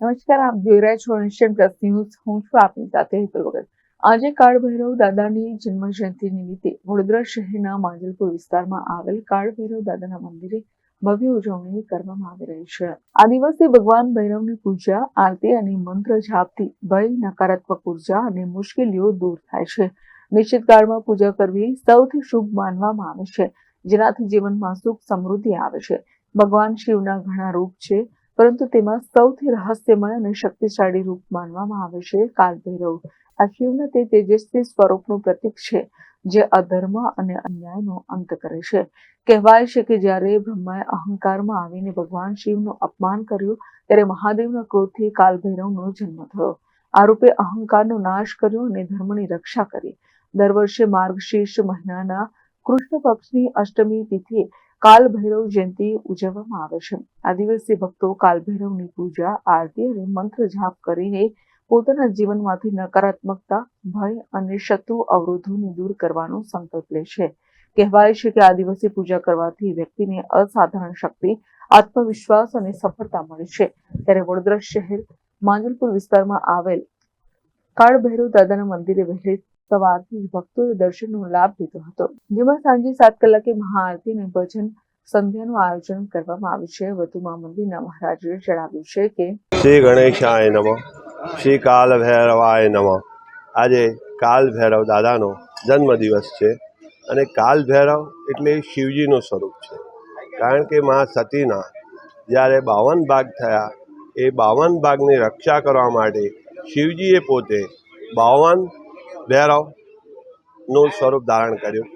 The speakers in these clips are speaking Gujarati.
નમસ્કાર, આપ જોઈ રહ્યા છો એશિયન પ્લસ ન્યૂઝ હું છું આપની સાથે હેતલ વગર. આજે કાળ ભૈરવ દાદાની જન્મ જયંતિ નિમિત્તે વડોદરા શહેરના માંજલપુર વિસ્તારમાં આવેલ કાળ ભૈરવ દાદાના મંદિરે ભવ્ય ઉજવણી કરવામાં આવી રહી છે. આ દિવસે ભગવાન ભૈરવની પૂજા, આરતી અને મંત્ર જાપથી ભય, નકારાત્મક ઊર્જા અને મુશ્કેલીઓ દૂર થાય છે. નિશ્ચિત કાળમાં પૂજા કરવી સૌથી શુભ માનવામાં આવે છે, જેનાથી જીવનમાં સુખ સમૃદ્ધિ આવે છે. ભગવાન શિવના ઘણા રૂપ છે પરંતુ તેમાં સૌથી રહસ્યમય અને શક્તિશાળી રૂપ માનવામાં આવે છે કાલભૈરવ. આ શિવના તે તેજસ્વી સ્વરૂપનું પ્રતીક છે, જે અધર્મ અને અન્યાયનો અંત કરે છે. કહેવાય છે કે જ્યારે બ્રહ્માએ અહંકારમાં આવીને ભગવાન શિવનું અપમાન કર્યું, ત્યારે મહાદેવના ક્રોધથી કાલભૈરવનો જન્મ થયો. આ રૂપે અહંકારનો નાશ કર્યો અને ધર્મની રક્ષા કરી. દર વર્ષે માર્ગશીર્ષ મહિનાના કૃષ્ણ પક્ષની અષ્ટમી તિથિએ કાલભૈરવ જયંતિ ઉજવવામાં આવે છે. આ દિવસે ભક્તો કાલભૈરવની પૂજા, આરતી અને મંત્ર જાપ કરીને પોતાના જીવનમાંથી નકારાત્મકતા, ભય અને શત્રુ અવરોધોને દૂર કરવાનો સંકલ્પ લે છે. કહેવાય છે કે આ દિવસે પૂજા કરવાથી વ્યક્તિને અસાધારણ શક્તિ, આત્મવિશ્વાસ અને સફળતા મળે છે. ત્યારે વડોદરા શહેર માંજલપુર વિસ્તારમાં આવેલ કાળભૈરવ દાદાના મંદિરે વહેલી સવારથી જ ભક્તોએ દર્શનનો લાભ લીધો હતો. જેમાં સાંજે સાત કલાકે મહાઆરતી અને ભજન સંધ્યાનું આયોજન કરવામાં આવ્યું છે. વધુમાં મંદિરના મહારાજે જણાવ્યું છે કે શ્રી ગણેશાય નમઃ, શ્રી કાલ ભૈરવાય નમઃ. આજે કાલ ભૈરવ દાદાનો જન્મદિવસ છે અને કાલ ભૈરવ એટલે શિવજીનું સ્વરૂપ છે. કારણ કે મા સતીના જ્યારે બાવન ભાગ થયા, એ બાવન ભાગની રક્ષા કરવા માટે શિવજીએ પોતે બાવન ભૈરવનું સ્વરૂપ ધારણ કર્યું.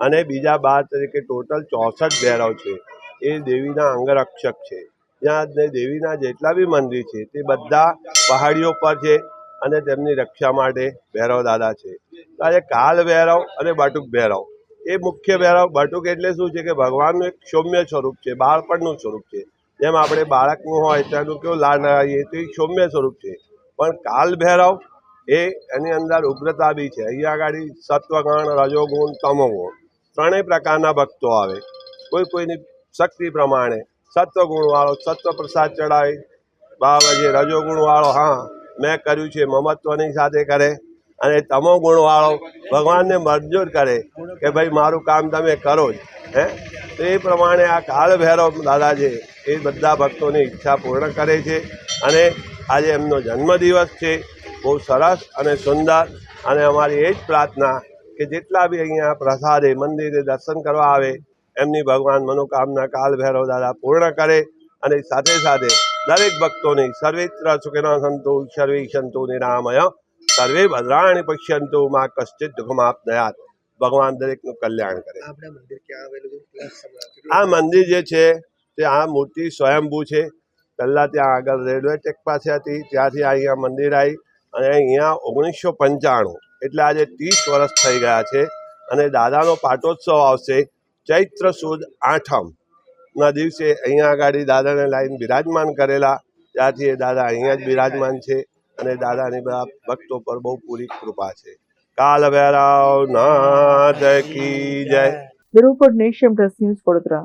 અને બીજા બાર તરીકે ટોટલ ચોસઠ ભૈરવ છે. એ દેવીના અંગરક્ષક છે. જ્યાં દેવીના જેટલા બી મંદિર છે, તે બધા પહાડીઓ પર છે અને તેમની રક્ષા માટે ભૈરવ દાદા છે. ત્યારે કાલ ભૈરવ અને બટુક ભૈરવ. એ મુખ્ય ભૈરવ, બટુક એટલે શું છે કે ભગવાનનું એક સૌમ્ય સ્વરૂપ છે, બાળપણનું સ્વરૂપ છે. જેમ આપણે બાળકનું હોય, તેનું કેવું લાડ લગાવીએ તો એ સૌમ્ય સ્વરૂપ છે. પણ કાલ ભૈરવ એ એની અંદર ઉગ્રતા બી છે. અહીંયા આગળ સત્વગુણ, રજોગુણ, તમોગુણ ત્રણેય પ્રકારના ભક્તો આવે. કોઈ કોઈની શક્તિ પ્રમાણે સત્વગુણવાળો સત્વ પ્રસાદ ચડાવે બાબાજી રજોગુણવાળો, હા, મેં કર્યું છે, મમત્વની સાથે કરે અને તમો ગુણવાળો ભગવાનને મંજૂર કરે કે ભાઈ, મારું કામ તમે કરો જ. હે? તો એ પ્રમાણે આ કાળ ભૈરવ દાદા છે એ બધા ભક્તોની ઈચ્છા પૂર્ણ કરે છે. અને આજે એમનો જન્મદિવસ છે. બહુ સરસ અને સુંદર અને અમારી એ જ પ્રાર્થના કે જેટલા બી અહીંયા પ્રસાદે મંદિરે દર્શન કરવા આવે એમની ભગવાન મનોકામના કાલ ભૈરવ દાદા પૂર્ણ કરે અને સાથે સાથે દરેક ભક્તોની સર્વેત્ર સુખિના સંતો સર્વે સંતો નિરામય સર્વે ભદ્રાણી પશ્યંતો માં કશ્ચિત દુઃખમાપનયાત ભગવાન દરેકનું કલ્યાણ કરે. આ મંદિર જે છે તે આ મૂર્તિ સ્વયંભૂ છે. પહેલાં ત્યાં આગળ રેલવે ટ્રેક પાસે હતી ત્યાંથી અહીંયા મંદિર આવી. અને અહીંયા ઓગણીસો પંચાણું, એટલે આજે ત્રીસ વર્ષ થઈ ગયા છે અને દાદાનો પાટોત્સવ આવશે ચૈત્ર સુદ આઠમના દિવસે અહીંયા આગળ દાદાને લાઈન બિરાજમાન કરેલા ત્યાંથી એ દાદા અહીંયા જ બિરાજમાન છે અને દાદાની બધા ભક્તો પર બહુ પૂરી કૃપા છે. કાલ ભૈરવ નાથ કી જય. Bureau report nation news Vadodara.